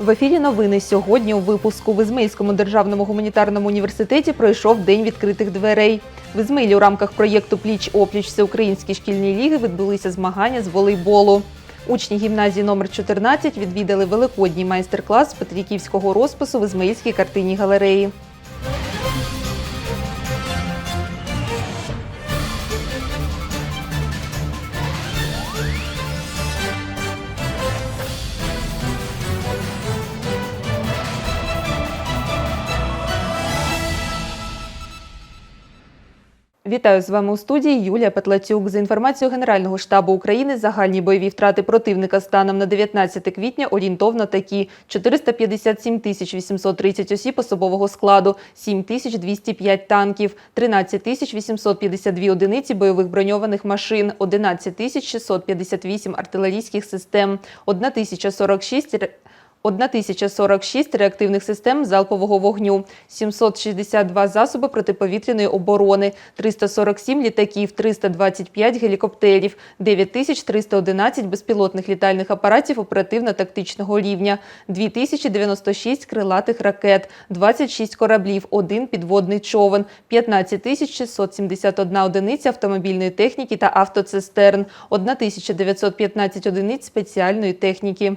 В ефірі новини сьогодні у випуску в Ізмельському державному гуманітарному університеті пройшов День відкритих дверей. В Ізмаїлі у рамках проєкту Пліч опліч Всеукраїнській шкільні ліги відбулися змагання з волейболу. Учні гімназії номер 14 відвідали великодній майстер-клас з петриківського розпису в Ізмаїльській картинній галереї. Вітаю з вами у студії Юлія Петлацюк. За інформацією Генерального штабу України, загальні бойові втрати противника станом на 19 квітня орієнтовно такі: 457 тисяч 830 осіб особового складу, 7 тисяч 205 танків, 13 тисяч 852 одиниці бойових броньованих машин, 11 тисяч 658 артилерійських систем, 1 тисяча 46 ре- 1046 реактивних систем залпового вогню, 762 засоби протиповітряної оборони, 347 літаків, 325 гелікоптерів, 9311 безпілотних літальних апаратів оперативно-тактичного рівня, 2096 крилатих ракет, 26 кораблів, 1 підводний човен, 15671 одиниця автомобільної техніки та автоцистерн, 1915 одиниць спеціальної техніки.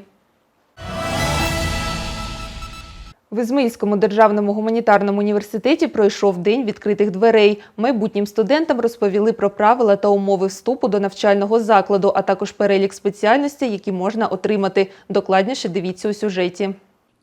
В Ізмаїльському державному гуманітарному університеті пройшов день відкритих дверей. Майбутнім студентам розповіли про правила та умови вступу до навчального закладу, а також перелік спеціальностей, які можна отримати. Докладніше дивіться у сюжеті.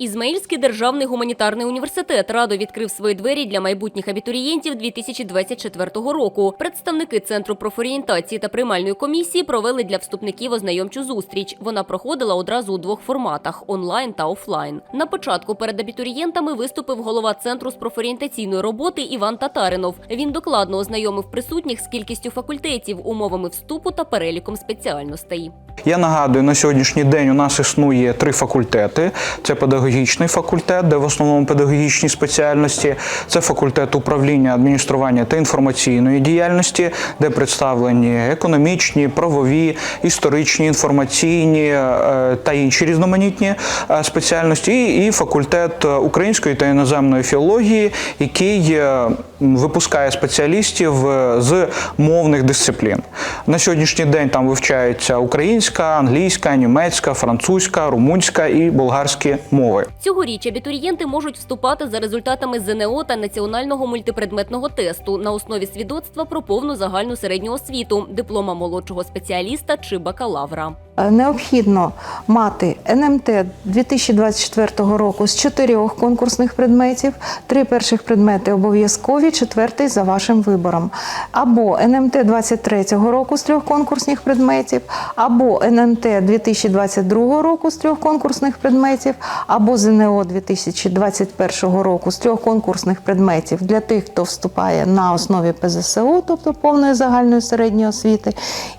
Ізмаїльський державний гуманітарний університет радо відкрив свої двері для майбутніх абітурієнтів 2024 року. Представники центру профорієнтації та приймальної комісії провели для вступників ознайомчу зустріч. Вона проходила одразу у двох форматах онлайн та офлайн. На початку перед абітурієнтами виступив голова центру з профорієнтаційної роботи Іван Татаринов. Він докладно ознайомив присутніх з кількістю факультетів, умовами вступу та переліком спеціальностей. Я нагадую, на сьогоднішній день у нас існує три факультети: це педагогічний факультет, де в основному педагогічні спеціальності, це факультет управління, адміністрування та інформаційної діяльності, де представлені економічні, правові, історичні, інформаційні е, та інші різноманітні е, спеціальності, і- факультет української та іноземної філології, який е, випускає спеціалістів з мовних дисциплін. На сьогоднішній день там вивчаються українська, англійська, німецька, французька, румунська і болгарські мови. Цьогоріч абітурієнти можуть вступати за результатами ЗНО та національного мультипредметного тесту на основі свідоцтва про повну загальну середню освіту, диплома молодшого спеціаліста чи бакалавра. Е, Необхідно мати НМТ 2024 року з чотирьох конкурсних предметів. Три перших предмети обов'язкові, четвертий за вашим вибором. Або НМТ 23 року з трьох конкурсних предметів, або НМТ 2022 року з трьох конкурсних предметів, або ЗНО 2021 року з трьох конкурсних предметів для тих, хто вступає на основі ПЗСО, тобто повної загальної середньої освіти,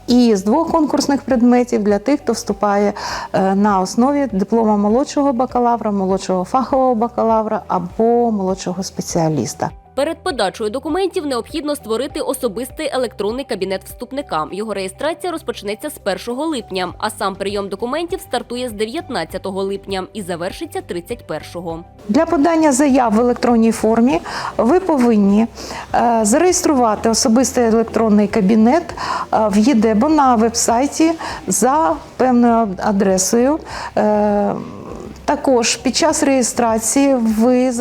і з двох конкурсних предметів для тих, хто вступає е, на основі диплома молодшого бакалавра, молодшого фахового бакалавра або молодшого спеціаліста. Перед подачею документів необхідно створити особистий електронний кабінет вступника. Його реєстрація розпочнеться з 1 липня, а сам прийом документів стартує з 19 липня і завершиться 31-го. Для подання заяв в електронній формі ви повинні е, зареєструвати особистий електронний кабінет е, в ЄДЕБО на вебсайті за певною адресою. Також під час реєстрації ви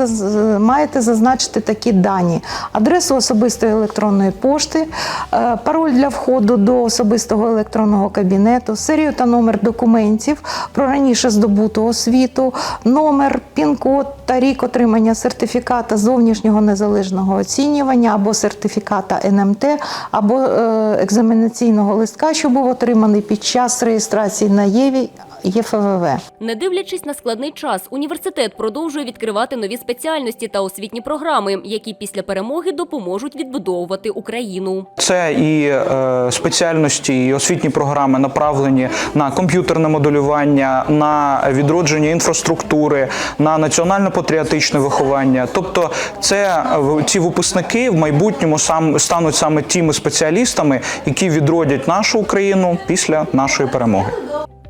маєте зазначити такі дані: адресу особистої електронної пошти, е, пароль для входу до особистого електронного кабінету, серію та номер документів про раніше здобуту освіту, номер, пін-код та рік отримання сертифіката зовнішнього незалежного оцінювання або сертифіката НМТ, або е, екзаменаційного листка, що був отриманий під час реєстрації на ЄВІ ЄФВВ. Не дивлячись на складний час, університет продовжує відкривати нові спеціальності та освітні програми, які після перемоги допоможуть відбудовувати Україну. Це і е, спеціальності, і освітні програми направлені на комп'ютерне моделювання, на відродження інфраструктури, на національно-патріотичне виховання. Тобто, це е, ці випускники в майбутньому сам стануть саме тими спеціалістами, які відродять нашу Україну після нашої перемоги.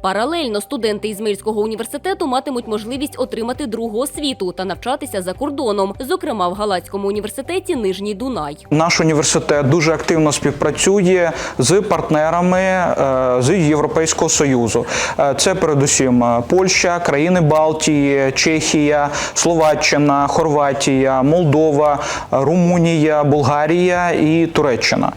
Паралельно студенти Ізмаїльського університету матимуть можливість отримати другу освіту та навчатися за кордоном, зокрема в Галацькому університеті Нижній Дунай. Наш університет дуже активно співпрацює з партнерами е, з Європейського союзу. Е, Це передусім е, Польща, країни Балтії, Чехія, Словаччина, Хорватія, Молдова, Румунія, Болгарія і Туреччина.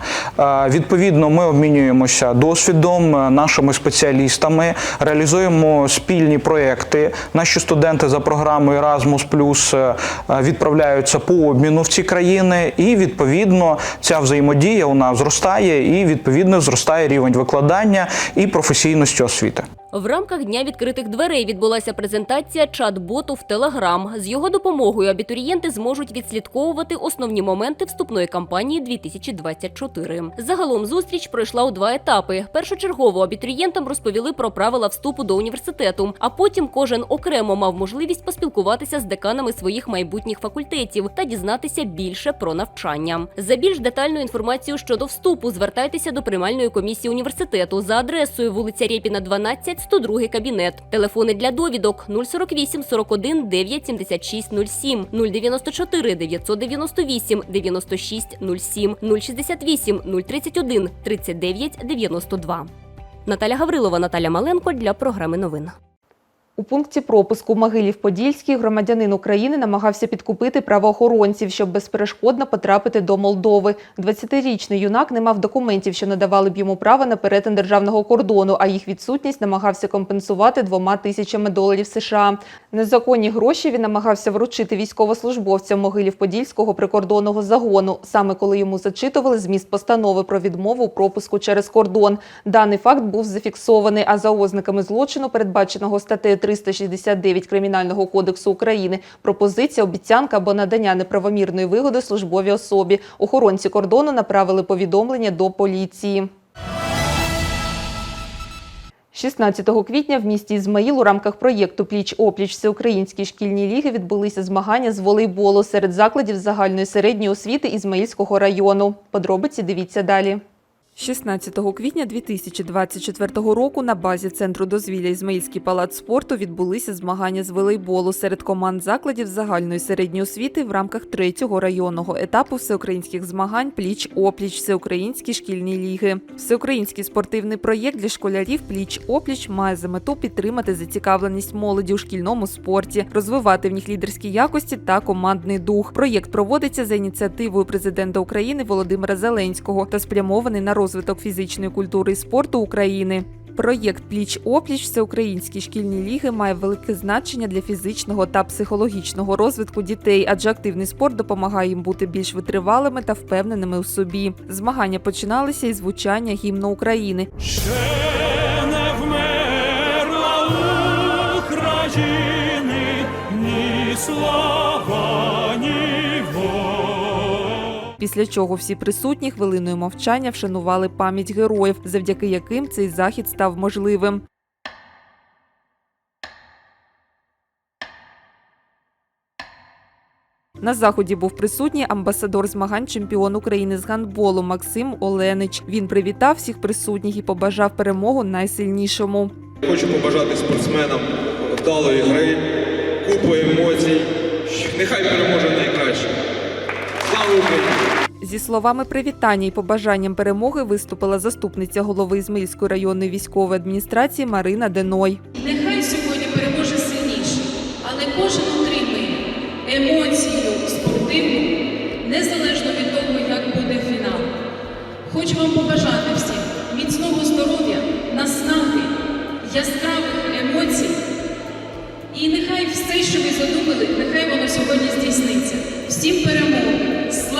Відповідно, ми обмінюємося досвідом нашими спеціалістами, реалізуємо спільні проекти. Наші студенти за програмою Erasmus е, е, відправляються по обміну в ці країни, і відповідно ця взаємодія у нас зростає, і відповідно зростає рівень викладання і професійності освіти. В рамках дня відкритих дверей відбулася презентація чат-боту в Телеграм. З його допомогою абітурієнти зможуть відслідковувати основні моменти вступної кампанії 2024. Загалом зустріч пройшла у два етапи. Першочергово абітурієнтам розповіли про правила вступу до університету, а потім кожен окремо мав можливість поспілкуватися з деканами своїх майбутніх факультетів та дізнатися більше про навчання. За більш детальну інформацію щодо вступу звертайтеся до приймальної комісії університету за адресою вулиця Рєпіна, 12, 102 кабінет. Телефони для довідок 048 41 9 76 07, 094 998 96 07, 068 031 39 92. Наталя Гаврилова, Наталя Маленко для програми новин. У пункті пропуску Могилів-Подільський громадянин України намагався підкупити правоохоронців, щоб безперешкодно потрапити до Молдови. 20-річний юнак не мав документів, що надавали б йому право на перетин державного кордону, а їх відсутність намагався компенсувати двома тисячами доларів США. Незаконні гроші він намагався вручити військовослужбовцям Могилів-Подільського прикордонного загону, саме коли йому зачитували зміст постанови про відмову пропуску через кордон. Даний факт був зафіксований, а за ознаками злочину, передбаченого статтею 369 Кримінального кодексу України, пропозиція, обіцянка або надання неправомірної вигоди службовій особі. Охоронці кордону направили повідомлення до поліції. 16 квітня в місті Ізмаїл у рамках проєкту Пліч опліч Всеукраїнській шкільній ліги відбулися змагання з волейболу серед закладів загальної середньої освіти Ізмаїльського району. Подробиці дивіться далі. 16 квітня 2024 року на базі центру дозвілля Ізмаїльський палац спорту відбулися змагання з волейболу серед команд закладів загальної середньої освіти в рамках третього районного етапу всеукраїнських змагань Пліч опліч Всеукраїнські шкільні ліги. Всеукраїнський спортивний проєкт для школярів Пліч опліч має за мету підтримати зацікавленість молоді у шкільному спорті, розвивати в них лідерські якості та командний дух. Проєкт проводиться за ініціативою президента України Володимира Зеленського та спрямований на розвиток фізичної культури і спорту України. Проєкт Пліч опліч Всеукраїнські шкільні ліги має велике значення для фізичного та психологічного розвитку дітей, адже активний спорт допомагає їм бути більш витривалими та впевненими у собі. Змагання починалися із звучання гімну України. Ще не вмерла України ні слава, Після чого всі присутні хвилиною мовчання вшанували пам'ять героїв, завдяки яким цей захід став можливим. На заході був присутній амбасадор змагань чемпіон України з гандболу Максим Оленич. Він привітав всіх присутніх і побажав перемогу найсильнішому. Хочу побажати спортсменам вдалої гри, купу емоцій. Нехай переможе найкраще. Зі словами привітання і побажанням перемоги виступила заступниця голови Ізмаїльської районної військової адміністрації Марина Деной. Нехай сьогодні переможе сильніший, але кожен отримує емоцію спортивну, незалежно від того, як буде фінал. Хочу вам побажати всім міцного здоров'я, наснаги, яскравих емоцій. І нехай все, що ви задумали, нехай воно сьогодні здійсниться. Всім перемоги!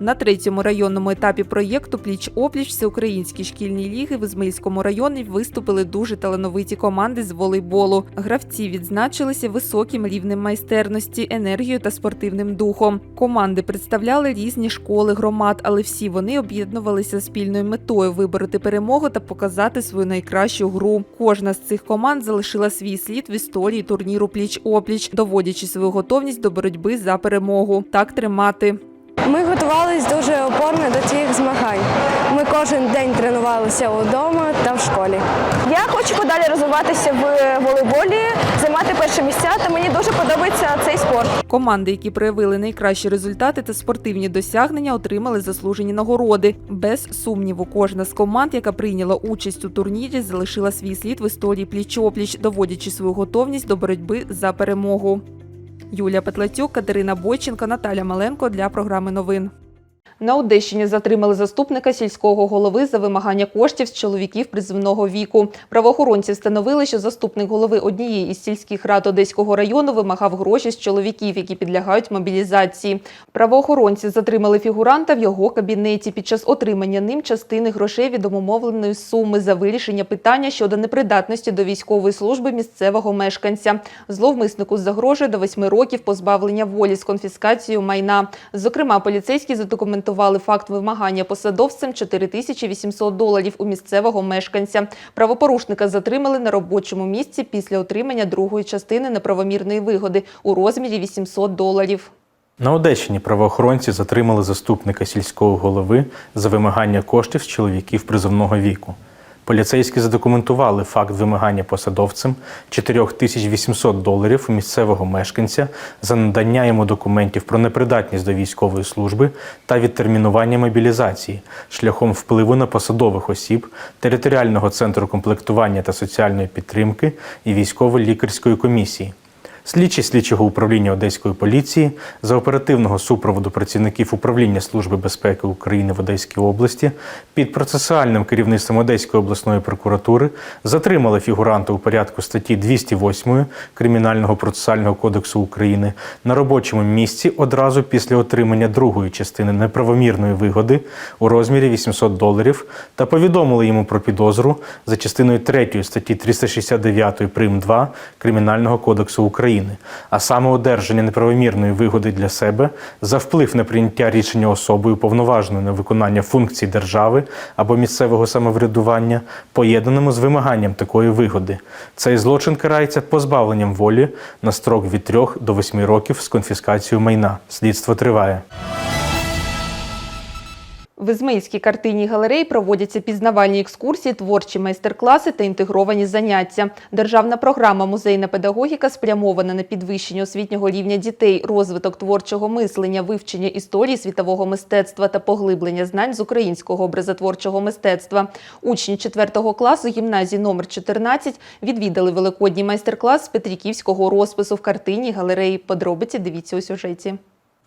На третьому районному етапі проєкту Пліч опліч Всеукраїнські шкільні ліги в Ізмаїльському районі виступили дуже талановиті команди з волейболу. Гравці відзначилися високим рівнем майстерності, енергією та спортивним духом. Команди представляли різні школи, громад, але всі вони об'єднувалися спільною метою вибороти перемогу та показати свою найкращу гру. Кожна з цих команд залишила свій слід в історії турніру Пліч опліч, доводячи свою готовність до боротьби за перемогу. Так тримати. Ми готувалися дуже опорно до цих змагань. Ми кожен день тренувалися вдома та в школі. Я хочу подалі розвиватися в волейболі, займати перші місця, та мені дуже подобається цей спорт. Команди, які проявили найкращі результати та спортивні досягнення, отримали заслужені нагороди. Без сумніву, кожна з команд, яка прийняла участь у турнірі, залишила свій слід в історії пліч-опліч, доводячи свою готовність до боротьби за перемогу. Юлія Петлацюк, Катерина Бойченко, Наталя Маленко для програми новин. На Одещині затримали заступника сільського голови за вимагання коштів з чоловіків призивного віку. Правоохоронці встановили, що заступник голови однієї із сільських рад Одеського району вимагав гроші з чоловіків, які підлягають мобілізації. Правоохоронці затримали фігуранта в його кабінеті під час отримання ним частини грошей від умовленої суми за вирішення питання щодо непридатності до військової служби місцевого мешканця. Зловмиснику загрожує до восьми років позбавлення волі з конфіскацією майна. Зокрема, поліцейські задокументували факт вимагання посадовцем 4800 доларів у місцевого мешканця. Правопорушника затримали на робочому місці після отримання другої частини неправомірної вигоди у розмірі 800 доларів. На Одещині правоохоронці затримали заступника сільського голови за вимагання коштів з чоловіків призовного віку. Поліцейські задокументували факт вимагання посадовцем 4800 доларів у місцевого мешканця за надання йому документів про непридатність до військової служби та відтермінування мобілізації шляхом впливу на посадових осіб територіального центру комплектування та соціальної підтримки і військово-лікарської комісії. Слідчі слідчого управління Одеської поліції за оперативного супроводу працівників управління Служби безпеки України в Одеській області під процесуальним керівництвом Одеської обласної прокуратури затримали фігуранта у порядку статті 208 Кримінального процесуального кодексу України на робочому місці одразу після отримання другої частини неправомірної вигоди у розмірі 800 доларів та повідомили йому про підозру за частиною 3 статті 369 прим. 2 Кримінального кодексу України, а саме одержання неправомірної вигоди для себе за вплив на прийняття рішення особою повноваженою на виконання функцій держави або місцевого самоврядування, поєднаному з вимаганням такої вигоди. Цей злочин карається позбавленням волі на строк від 3 до 8 років з конфіскацією майна. Слідство триває. В Ізмаїльській картинній галереї проводяться пізнавальні екскурсії, творчі майстер-класи та інтегровані заняття. Державна програма Музейна педагогіка спрямована на підвищення освітнього рівня дітей, розвиток творчого мислення, вивчення історії світового мистецтва та поглиблення знань з українського образотворчого мистецтва. Учні 4 класу гімназії номер 14 відвідали великодній майстер-клас з петриківського розпису в картинній галереї. Подробиці дивіться у сюжеті.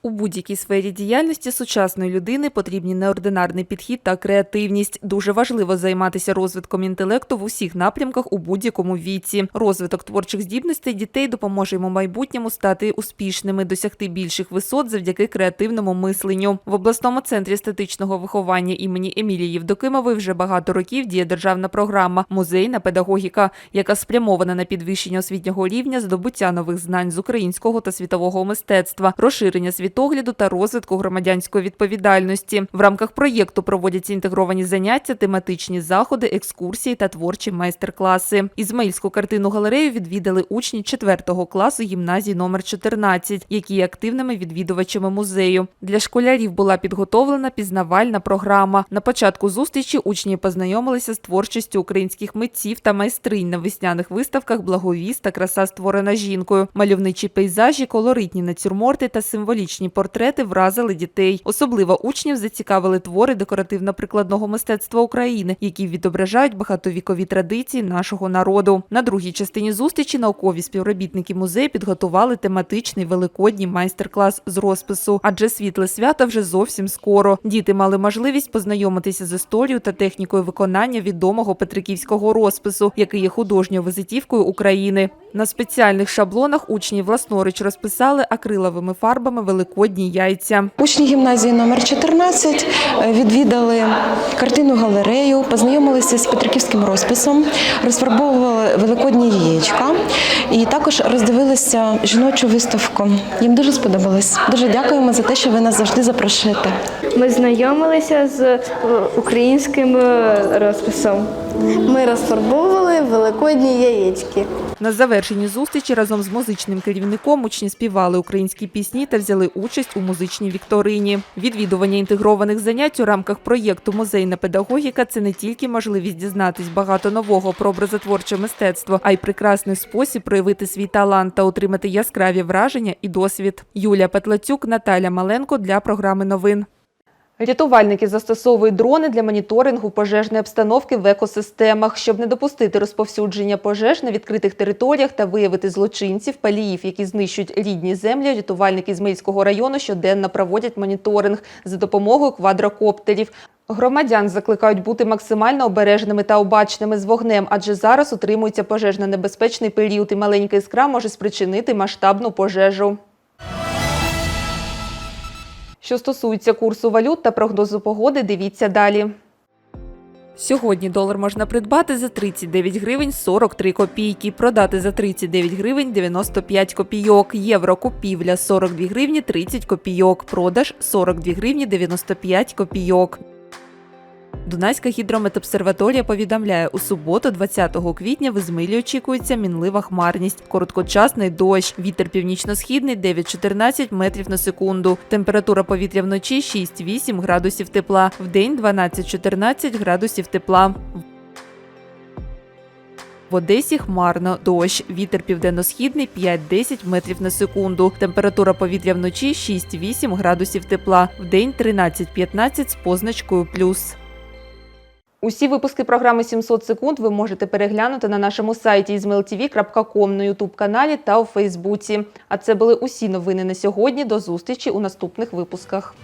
У будь-якій сфері діяльності сучасної людини потрібні неординарний підхід та креативність. Дуже важливо займатися розвитком інтелекту в усіх напрямках у будь-якому віці. Розвиток творчих здібностей дітей допоможе йому майбутньому стати успішними, досягти більших висот завдяки креативному мисленню. В обласному центрі естетичного виховання імені Емілії Євдокимової вже багато років діє державна програма Музейна педагогіка, яка спрямована на підвищення освітнього рівня, здобуття нових знань з українського та світового мистецтва, розширення світогляду та розвитку громадянської відповідальності. В рамках проєкту проводяться інтегровані заняття, тематичні заходи, екскурсії та творчі майстер-класи. Ізмаїльську картину галерею відвідали учні 4 класу гімназії номер 14, які є активними відвідувачами музею. Для школярів була підготовлена пізнавальна програма. На початку зустрічі учні познайомилися з творчістю українських митців та майстринь на весняних виставках Благовіс та краса створена жінкою. Мальовничі пейзажі, колоритні натюрморти та символічні портрети вразили дітей. Особливо учнів зацікавили твори декоративно-прикладного мистецтва України, які відображають багатовікові традиції нашого народу. На другій частині зустрічі наукові співробітники музею підготували тематичний великодній майстер-клас з розпису, адже світле свято вже зовсім скоро. Діти мали можливість познайомитися з історією та технікою виконання відомого петриківського розпису, який є художньою визитівкою України. На спеціальних шаблонах учні власноруч розписали акриловими фарбами великодні яйця. Учні гімназії номер 14 е, відвідали картинну галерею, познайомилися з петриківським розписом, розфарбовували великодні яєчка і також роздивилися жіночу виставку. Їм дуже сподобалось. Дуже дякуємо за те, що ви нас завжди запрошуєте. Ми знайомилися з е, українським е, розписом. Ми розфарбовували великодні яєчки. На завершенні зустрічі разом з музичним керівником учні співали українські пісні та взяли участь у музичній вікторині. Відвідування інтегрованих занять у рамках проєкту Музейна педагогіка це не тільки можливість дізнатись багато нового про образотворче мистецтво, а й прекрасний спосіб проявити свій талант та отримати яскраві враження і досвід. Юлія Петлацюк, Наталя Маленко для програми новин. Рятувальники застосовують дрони для моніторингу пожежної обстановки в екосистемах, щоб не допустити розповсюдження пожеж на відкритих територіях та виявити злочинців, паліїв, які знищують рідні землі. Рятувальники з Мильського району щоденно проводять моніторинг за допомогою квадрокоптерів. Громадян закликають бути максимально обережними та обачними з вогнем, адже зараз утримується пожежно-небезпечний період, і маленька іскра може спричинити масштабну пожежу. Що стосується курсу валют та прогнозу погоди, дивіться далі. Сьогодні долар можна придбати за 39 гривень 43 копійки, продати за 39 гривень 95 копійок, євро купівля 42 гривні 30 копійок, продаж 42 гривні 95 копійок. Дунайська гідрометобсерваторія повідомляє, у суботу, 20 квітня, в Ізмилі очікується мінлива хмарність, короткочасний дощ, вітер північно-східний 9-14 метрів на секунду. Температура повітря вночі 6-8 градусів тепла, вдень 12-14 градусів тепла. В Одесі хмарно, дощ, вітер південно-східний 5-10 метрів на секунду. Температура повітря вночі 6-8 градусів тепла, вдень 13-15 з позначкою плюс. Усі випуски програми «700 секунд ви можете переглянути на нашому сайті izmailtv.com, на ютуб-каналі та у Фейсбуці. А це були усі новини на сьогодні. До зустрічі у наступних випусках.